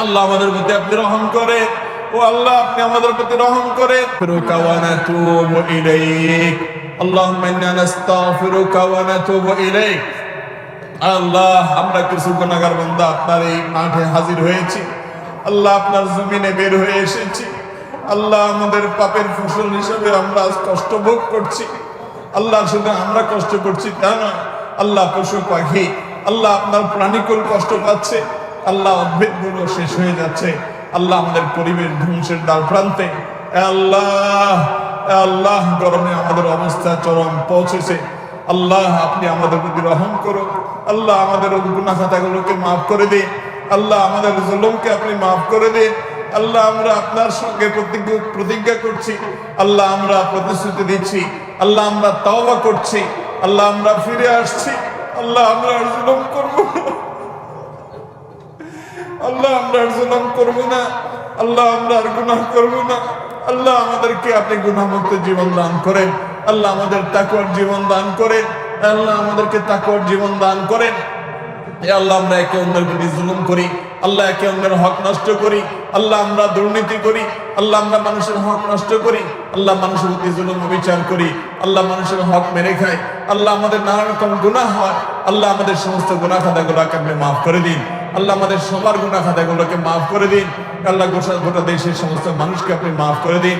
আল্লাহ আমাদের প্রতি আপনি রহম করে। ও আল্লাহ, আপনি আমাদের প্রতি রহম করে। আল্লাহ, আমরা কিছু গুনাহগার বান্দা আপনার এই মাঠে হাজির হয়েছি। আল্লাহ আপনার জমিনে বের হয়ে এসেছি। আল্লাহ আমাদের পাপের ফসল হিসেবে আমরা কষ্ট ভোগ করছি। আল্লাহ, শুধু আমরা কষ্ট করছি তা না আল্লাহ পশু পাখি আল্লাহ আপনার প্রাণীকুল কষ্ট পাচ্ছে, আল্লাহ উদ্ভিদগুলো শেষ হয়ে যাচ্ছে, আল্লাহ আমাদের পরিবেশ ধ্বংসের দ্বার প্রান্তে। আল্লাহ আল্লাহ, গরমে আমাদের অবস্থা চরম পৌঁছেছে। আল্লাহ, আপনি আমাদের প্রতি রহম করো আল্লাহ, আমাদের গুনাহ খাতাগুলোকে মাফ করে দিন। আল্লাহ, আমাদের জুলুমকে আপনি মাফ করে দিন। আল্লাহ, আমরা আপনার সঙ্গে প্রতিজ্ঞা করছি। আল্লাহ, আমরা প্রতিশ্রুতি দিচ্ছি। আল্লাহ, আমরা তওবা করছি। আল্লাহ, আমরা ফিরে আসছি। আল্লাহ আমরা আর জুলুম করব আল্লাহ আমরা আর জুলুম করব না। আল্লাহ আমরা আর গুনাহ করব না। আল্লাহ আমাদেরকে আপনি গুণামুক্ত জীবন দান করেন। আল্লাহ আমাদের তাকওয়ার জীবন দান করেন। আল্লাহ আমাদেরকে তাকওয়ার জীবন দান করেন। আল্লাহ আমরা একে অন্যের প্রতি জুলুম করি, আল্লাহ একে অন্যের হক নষ্ট করি, আল্লাহ আমরা দুর্নীতি করি, আল্লাহ আমরা মানুষের হক নষ্ট করি, আল্লাহ মানুষের প্রতি জুলুম বিচার করি, আল্লাহ মানুষের হক মেরে খাই আল্লাহ আমাদের নানা রকম গুনাহ হয়, আল্লাহ আমাদের সমস্ত গুনাহ খাতাগুলোকে আপনি মাফ করে দিন, আল্লাহ আমাদের সবার গুনাহ খাতাগুলোকে মাফ করে দিন আল্লাহ গোসা গোটা দেশের সমস্ত মানুষকে আপনি মাফ করে দিন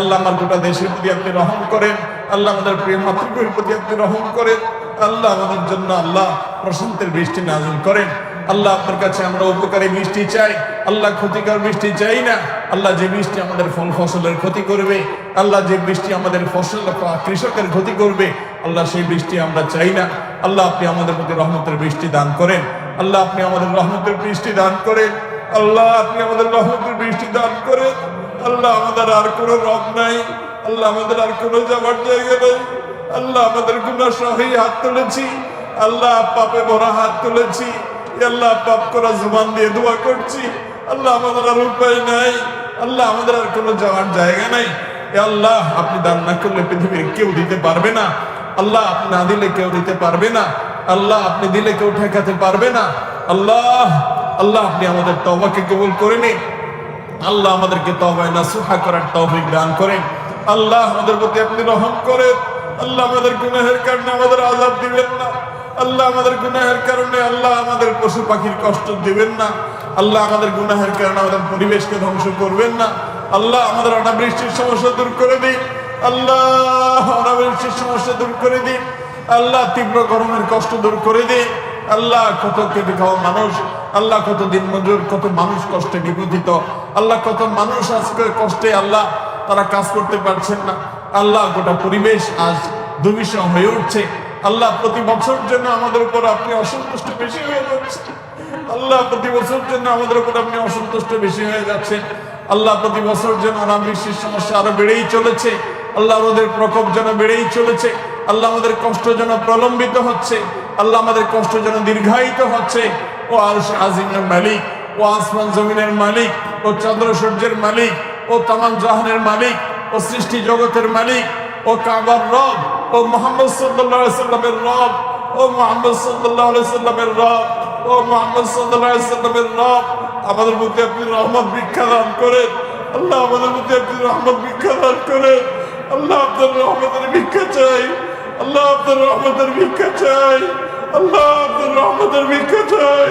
আল্লাহ আমার গোটা দেশের প্রতি আপনি রহম করেন, আল্লাহ আমাদের প্রিয় মাতৃভূমির প্রতি আপনি রহম করেন আল্লাহ আমাদের জন্য আল্লাহ প্রশান্তের বৃষ্টি নাজিল করেন। আল্লাহ আপনার কাছে আমরা উপকারী বৃষ্টি চাই। আল্লাহ ক্ষতিকর বৃষ্টি চাই না। আল্লাহ যে বৃষ্টি আমাদের ফল ফসলের ক্ষতি করবে, আল্লাহ যে বৃষ্টি আমাদের ফসল কৃষকের ক্ষতি করবে, আল্লাহ সেই বৃষ্টি আমরা চাই না। আল্লাহ আপনি আমাদের প্রতি রহমতের বৃষ্টি দান করেন। আল্লাহ আপনি আমাদের রহমতের বৃষ্টি দান করেন। আল্লাহ আপনি আমাদের রহমতের বৃষ্টি দান করেন। আল্লাহ আমাদের আর কোনো রব নাই। আল্লাহ আমাদের আর কোনো যাবার জায়গা নেই। আল্লাহ আমাদের গুণা সহি হাত তুলেছি। আল্লাহ পাপে ভরা হাত তুলেছি। আল্লাহ পাপ করা জুবান দিয়ে দোয়া করছি। আল্লাহ আমাদের আর উপায় নাই। আল্লাহ আমাদের আর কোনো যাওয়ার জায়গা নাই। আল্লাহ, আপনি দান না করলে পৃথিবীর কেউ দিতে পারবে না। আল্লাহ, আপনি না দিলে কেউ দিতে পারবে না। আল্লাহ, আপনি দিলে কেউ ঠেকাতে পারবে না। আল্লাহ আল্লাহ, আপনি আমাদের তবাকে কবুল করে নিন। আল্লাহ আমাদেরকে তবায় নাসুহা করার তৌফিক দান করেন। আল্লাহ আমাদের প্রতি আপনি রহম করেন। আল্লাহ আমাদের গুনাহের কারণে আমাদের আজাব দিবেন না। আল্লাহ আমাদের গুনাহের কারণে আল্লাহ আমাদের পশু পাখির কষ্ট দিবেন না। আল্লাহ আমাদের গুনাহের কারণে আমাদের পরিবেশকে ধ্বংস করবেন না। আল্লাহ আমাদের অনাবৃষ্টির সমস্যা দূর করে দিন। আল্লাহ অনাবৃষ্টির সমস্যা দূর করে দিন। আল্লাহ তীব্র গরমের কষ্ট দূর করে দিন। আল্লাহ কত কেটে খাওয়া মানুষ, আল্লাহ কত দিন মজুর, কত মানুষ কষ্টে নিবেদিত আল্লাহ কত মানুষ আজকে কষ্টে, আল্লাহ তারা কাজ করতে পারছেন না। আল্লাহ গোটা পরিবেশ আজ দুর্বিষহ হয়ে উঠছে। আল্লাহ প্রতি বছর জন্য আমাদের উপর আপনি অসন্তুষ্ট বেশি হয়ে যাচ্ছে আল্লাহ প্রতি বছর জন্য আমাদের উপর আপনি অসন্তুষ্ট বেশি হয়ে যাচ্ছেন। আল্লাহ প্রতি বছর যেন অনাবৃষ্টির সমস্যা আরও বেড়েই চলেছে। আল্লাহ আমাদের প্রকোপ যেন বেড়েই চলেছে। আল্লাহ আমাদের কষ্ট যেন প্রলম্বিত হচ্ছে। আল্লাহ আমাদের কষ্ট যেন দীর্ঘায়িত হচ্ছে। ও আরশ আজিমের মালিক, ও আসমান জমিনের মালিক, ও চন্দ্র সূর্যের মালিক, ও তামান জাহানের মালিক ও সৃষ্টি জগতের মালিক, ও কাবার রব, ও মোহাম্মদ সাল্লাহ সাল্লামের রব, ও মোহাম্মদ সাল্লাহ সাল্লামের রব, ও মোহাম্মদ সাল্লাহ সাল্লামের রব। আমাদের প্রতি আপনি রহমত ভিক্ষা দান করেন। আল্লাহ আমাদের প্রতি আপনি রহমত ভিক্ষা দান করেন। আল্লাহ আপনার রহমতের ভিক্ষা চাই। আল্লাহ আপনার রহমতের ভিক্ষা চাই। আল্লাহ আপনার রহমতের ভিক্ষা চাই।